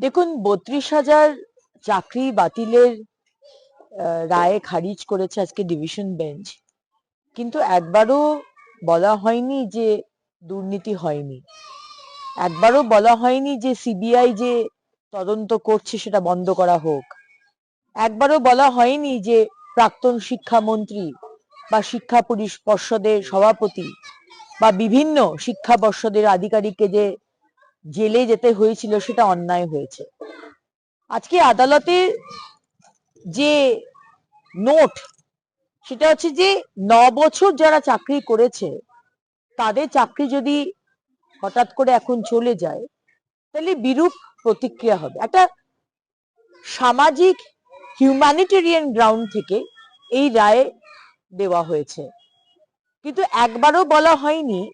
দেখুন, বত্রিশ হাজার চাকরি বাতিলের রায়ে খারিজ করেছে আজকে ডিভিশন বেঞ্চ। কিন্তু একবারও বলা হয়নি যে দুর্নীতি হয়নি। একবারও বলা হয়নি যে সিবিআই যে তদন্ত করছে সেটা বন্ধ করা হোক। একবারও বলা হয়নি যে প্রাক্তন শিক্ষামন্ত্রী বা শিক্ষা পরিষ- পর্ষদের সভাপতি বা বিভিন্ন শিক্ষা পর্ষদের আধিকারিককে যে জেলে যেতে হয়েছিল সেটা অন্যায় হয়েছে। আজকে আদালতের যে নোট, সেটা হচ্ছে যে ন বছর যারা চাকরি করেছে, তাদের চাকরি যদি হঠাৎ করে এখন চলে যায়, তাহলে বিরূপ প্রতিক্রিয়া হবে। একটা সামাজিক হিউম্যানিটেরিয়ান গ্রাউন্ড থেকে এই রায় দেওয়া হয়েছে। কিন্তু একবারও বলা হয়নি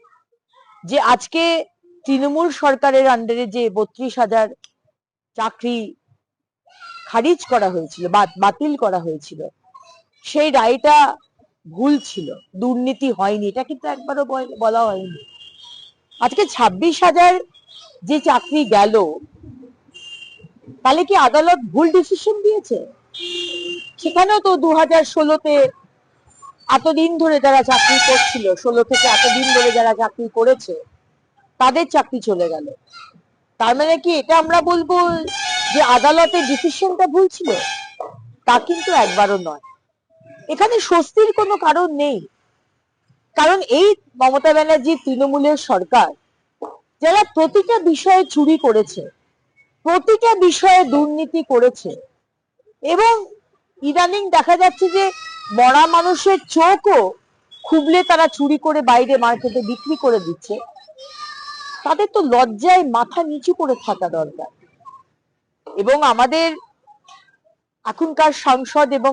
যে আজকে তৃণমূল সরকারের আন্ডারে যে বত্রিশ হাজার চাকরি খারিজ করা হয়েছিল বাতিল করা হয়েছিল, সেই রায়টা ভুল ছিল, দুর্নীতি হয়নি, এটা কিন্তু একবারও বলা হয়নি। আজকে ছাব্বিশ হাজার যে চাকরি গেল, তাহলে কি আদালত ভুল ডিসিশন দিয়েছে? সেখানেও তো দু হাজার ষোলোতে এতদিন ধরে যারা চাকরি করছিল, ষোলো থেকে এতদিন ধরে যারা চাকরি করেছে তাদের চাকরি চলে গেল। তার মানে কি এটা আমরা বলব যে আদালতের ডিসিশনটা ভুল ছিল? তা কিন্তু একবারও নয়। এখানে স্বস্তির কোনো কারণ নেই। কারণ এই মমতা ব্যানার্জির তৃণমূলের সরকার, যারা প্রতিটা বিষয়ে চুরি করেছে, প্রতিটা বিষয়ে দুর্নীতি করেছে, এবং ইদানিং দেখা যাচ্ছে যে মরা মানুষের চোখও খুবলে তারা চুরি করে বাইরে মার্কেটে বিক্রি করে দিচ্ছে। তাদের তো লজ্জায় মাথা নিচু করে থাকা দরকার। এবং আমাদের এখনকার সংসদ এবং